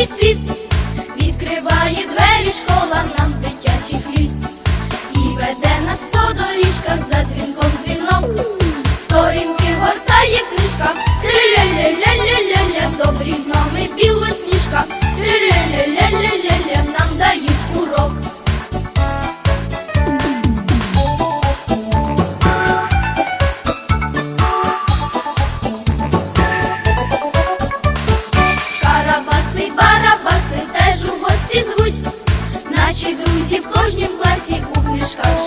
дитячий світ, відкриває двері школа нам з дитячих літ. І веде нас по доріжках за дзвінком дзвінок, сторінки гортає книжка, ля-ля-ля-ля-ля-ля-ля, добрі дно. Наші друзі в кожнім класі у книжках.